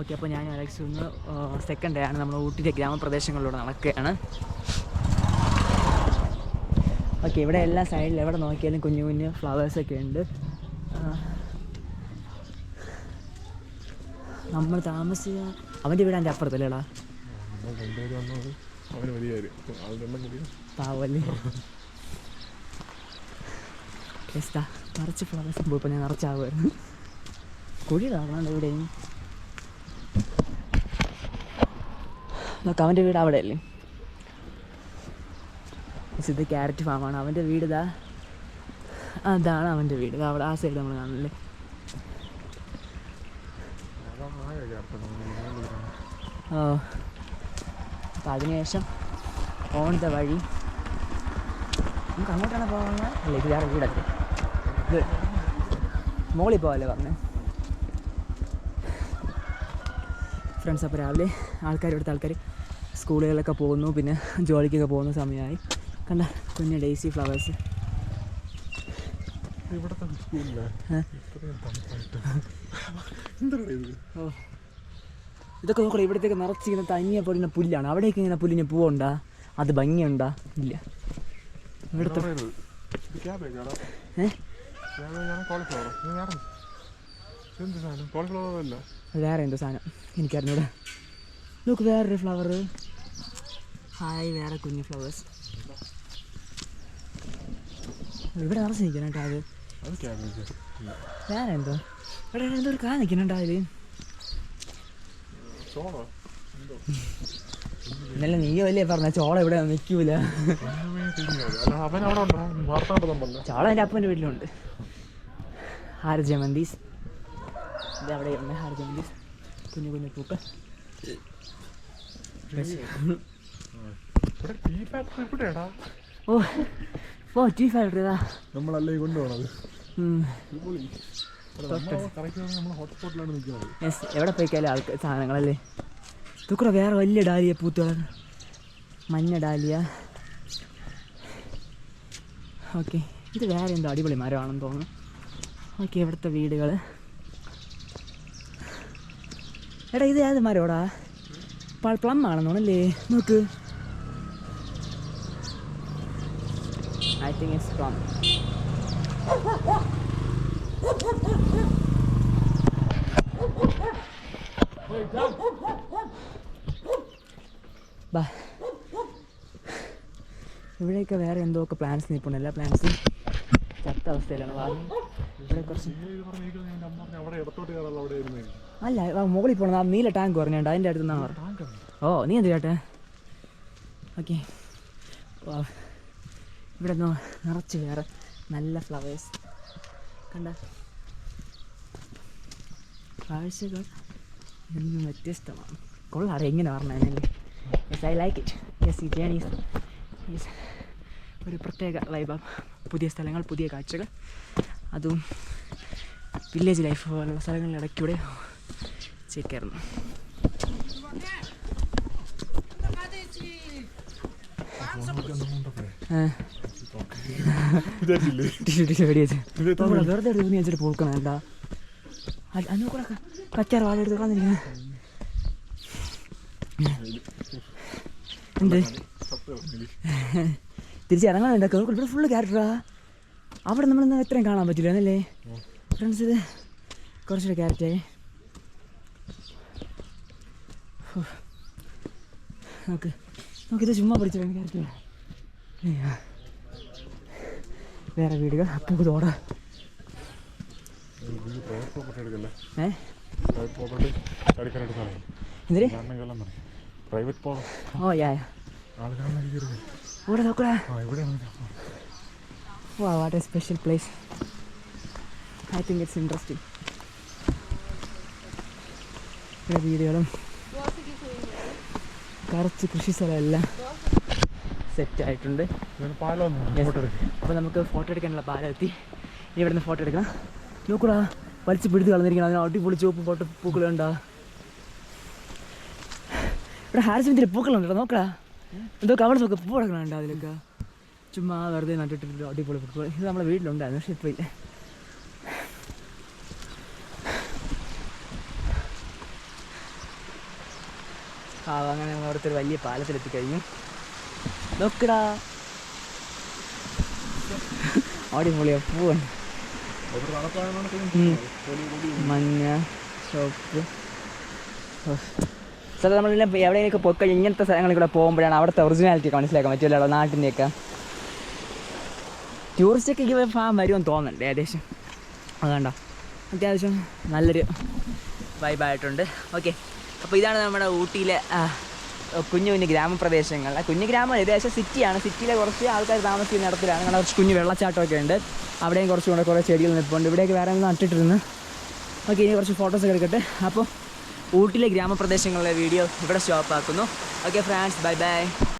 Okay അപ്പോൾ ഞാൻ Alex ഒന്ന് സെക്കൻഡ് ഡേ ആണ് നമ്മൾ ഊട്ടിയിലെ ഗ്രാമപ്രദേശങ്ങളിലൂടെ നടക്കുകയാണ്. ഓക്കെ ഇവിടെ എല്ലാ സൈഡിലും എവിടെ നോക്കിയാലും കുഞ്ഞു കുഞ്ഞു ഫ്ലവേഴ്സൊക്കെ ഉണ്ട്. നമ്മൾ താമസിച്ച അവന്റെ വീട് എന്റെ അപ്പുറത്തല്ലേടാ നിറച്ച് ഫ്ലവേഴ്സ് പോയപ്പോൾ ഞാൻ നിറച്ചാവുമായിരുന്നു കുഴി ഇവിടെ ഇനി നോക്ക് അവന്റെ വീട് അവിടെ അല്ലേ ഇത് ക്യാരറ്റ് ഫാമാണ്. അവന്റെ വീട് ഇതാ. അതാണ് അവന്റെ വീട്. അവിടെ ആ സൈഡ് നമ്മൾ കാണുന്നില്ലേ ഓ. അപ്പം അതിനുശേഷം ഓണത്തെ വഴി നമുക്ക് അങ്ങോട്ടാണ് പോകുന്നത് അല്ലേ ഇത് വേറെ വീടല്ലേ? ഇത് മോളിൽ പോകല്ലേ പറഞ്ഞേ. ഫ്രണ്ട്സ് അപ്പോൾ രാവിലെ ആൾക്കാർ ഇവിടുത്തെ ആൾക്കാർ സ്കൂളുകളിലൊക്കെ പോകുന്നു പിന്നെ ജോലിക്കൊക്കെ പോകുന്ന സമയമായി. കണ്ട കുഞ്ഞ് ഡേസി ഫ്ലവേഴ്സ്. ഓ. ഇതൊക്കെ നോക്കണം ഇവിടത്തേക്ക് നിറച്ചിങ്ങനെ തനിയെ പൊടിയുന്ന പുല്ലാണ്. അവിടേക്ക് ഇങ്ങനെ പുല്ലിന് പൂവുണ്ടാ? അത് ഭംഗിയുണ്ടാ? ഇല്ല. ഇവിടുത്തെ വേറെ എന്തോ സാധനം. എനിക്കറിഞ്ഞൂടാ. നോക്ക് വേറൊരു ഫ്ലവർ ഹായ് വേറെ കുഞ്ഞു ഫ്ലവേഴ്സ് ഇവിടെ നിറച്ച് നിൽക്കണേട്ടാ അത് ഞാനെന്തോ ഇവിടെ എന്തോ ഒരു കാ നിൽക്കണേട്ടാ അതിൽ ഇന്നലെ നീ വലിയ പറഞ്ഞ ചോള ഇവിടെ നിൽക്കൂല അവിടെ ചോള എന്റെ അപ്പന്റെ വീട്ടിലുണ്ട് ഹാരജമന്തീസ് ഇത് അവിടെയുണ്ട് ഹാരജമന്തീസ് കുഞ്ഞു കുഞ്ഞു പൂക്കൾ ഓ ഓ ടീ ഫാക്ടറി ഇതാ നമ്മളല്ലേ കൊണ്ടുപോണത് എവിടെ പോയിക്കാലും ആൾക്ക് സാധനങ്ങളല്ലേ? തുക്കറ വേറെ വലിയ ഡാലിയ പൂത്തുകൾ മഞ്ഞ ഡാലിയ. ഓക്കെ ഇത് വേറെ എന്തോ അടിപൊളി മരമാണെന്ന് തോന്നുന്നു. ഓക്കെ ഇവിടുത്തെ വീടുകൾ എടാ ഇത് ഏത് മരോടാ? പ്ലം ആണെന്നോണല്ലേ നോക്ക്. ഐ തിങ്ക് ഇറ്റ്സ് പ്ലം ബാ. ഇവിടെയൊക്കെ വേറെ എന്തോ ഒക്കെ പ്ലാൻസ് നിൽപ്പുണ്ട് എല്ലാ പ്ലാന്റ്സും ചത്ത അവസ്ഥയിലാണ് വാ. ഇവിടെ കുറച്ച് അല്ല മുകളിൽ പോകണം ആ നീല ടാങ്ക് പറഞ്ഞുണ്ട് അതിന്റെ അടുത്ത് നിന്നാണ് പറഞ്ഞു ഓ നീ എന്ത് ചേട്ടെ ഓക്കെ. ഇവിടെ നിറച്ച് വേറെ നല്ല ഫ്ലവേഴ്സ് കണ്ട? കാഴ്ചകൾ എന്നും വ്യത്യസ്തമാണ്. കൊള്ളാടെ എങ്ങനെ പറഞ്ഞു yes I like it yes ഈ ജേണീസ് യെസ് ഒരു പ്രത്യേക വൈബാണ് പുതിയ സ്ഥലങ്ങൾ പുതിയ കാഴ്ചകൾ. അതും വില്ലേജ് ലൈഫ് പോലുള്ള സ്ഥലങ്ങളുടെ ഇടയ്ക്കൂടെ ചേക്കായിരുന്നു ഇവിടെ വെറുതെ വെച്ചിട്ട് പോക്കണം? എന്താ? അന്ന് കൂടെ എടുത്ത് കളഞ്ഞിരിക്കുന്നത് എന്ത്? തിരിച്ചിറങ്ങാനുണ്ട് ഇവിടെ ഫുള്ള് ക്യാരക്ടറാ അവിടെ നമ്മൾ എത്രയും കാണാൻ പറ്റില്ല എന്നല്ലേ ഫ്രണ്ട്സ് ഇത് കുറച്ചുകൂടെ ക്യാരറ്റായി നമുക്ക് നമുക്കിത് ചുമ്മാ പഠിച്ചു ക്യാരക്ടർ വേറെ വീടുകൾ. അപ്പോൾ തോടാ. ഏഹ് എന്തിന്? ഓ യാ ഇവിടെ നോക്കടാ. വാ what a special place I think it's interesting ഇവിടെ വീടുകളും കറച്ച് കൃഷി സ്ഥലമെല്ലാം സെറ്റ് ആയിട്ടുണ്ട്. അപ്പോൾ നമുക്ക് ഫോട്ടോ എടുക്കാനുള്ള പാലം എത്തി. ഇനി ഇവിടുന്ന് ഫോട്ടോ എടുക്കണം. നോക്കൂടാ വലിച്ച് പിടിച്ച് കളഞ്ഞിരിക്കണം. അതിന് അടിപൊളി ചുവപ്പ് ഫോട്ടോ പൂക്കളുണ്ടാ. ഇവിടെ ഹാരിസിന്റെ പൂക്കളുണ്ടോ നോക്കടാ. എന്തോ കവർ നോക്ക് പൂ കിടക്കണുണ്ട് അതിലൊക്കെ. ചുമ്മാ വെറുതെ നട്ടിട്ട് അടിപൊളി പൂക്കൾ. ഇത് നമ്മുടെ വീട്ടിലുണ്ടായിരുന്നു പക്ഷെ ഇപ്പോൾ ഇല്ല. ആ അങ്ങനെ ഞങ്ങൾ അവിടുത്തെ ഒരു വലിയ പാലത്തിലെത്തി കഴിഞ്ഞു നോക്കടാ. അടിപൊളിയാ പൂവുണ്ട് മഞ്ഞ ചുവപ്പ്. സാർ നമ്മൾ എവിടെയൊക്കെ പോയി കഴിഞ്ഞാൽ ഇങ്ങനത്തെ സ്ഥലങ്ങളിൽ കൂടെ പോകുമ്പോഴാണ് അവിടുത്തെ ഒറിജിനാലിറ്റി ഒക്കെ മനസ്സിലാക്കാൻ പറ്റുമല്ലോ നാട്ടിന്റെയൊക്കെ ടൂറിസ്റ്റൊക്കെ ഈ ഫാം വരുമെന്ന് തോന്നുന്നുണ്ട് ഏകദേശം. അതുകൊണ്ടോ അത്യാവശ്യം നല്ലൊരു വൈബായിട്ടുണ്ട് ഓക്കെ അപ്പോൾ ഇതാണ് നമ്മുടെ ഊട്ടിയിലെ കുഞ്ഞു കുഞ്ഞു ഗ്രാമപ്രദേശങ്ങൾ. കുഞ്ഞു ഗ്രാമം ഏകദേശം സിറ്റിയാണ്. സിറ്റിയിലെ കുറച്ച് ആൾക്കാർ താമസിക്കുന്ന ഇടത്തിലാണ്. കാരണം കുറച്ച് കുഞ്ഞു വെള്ളച്ചാട്ടമൊക്കെ ഉണ്ട്. അവിടെയും കുറച്ചും കൂടെ കുറേ ചെടികൾ നിൽപ്പുണ്ട് ഇവിടെയൊക്കെ വേറെ നട്ടിട്ടിരുന്നു. ഓക്കെ ഇനി കുറച്ച് ഫോട്ടോസൊക്കെ എടുക്കട്ടെ. അപ്പോൾ ഊട്ടിയിലെ ഗ്രാമപ്രദേശങ്ങളിലെ വീഡിയോ ഇവിടെ സ്റ്റോപ്പ് ആക്കുന്നു. Okay friends bye by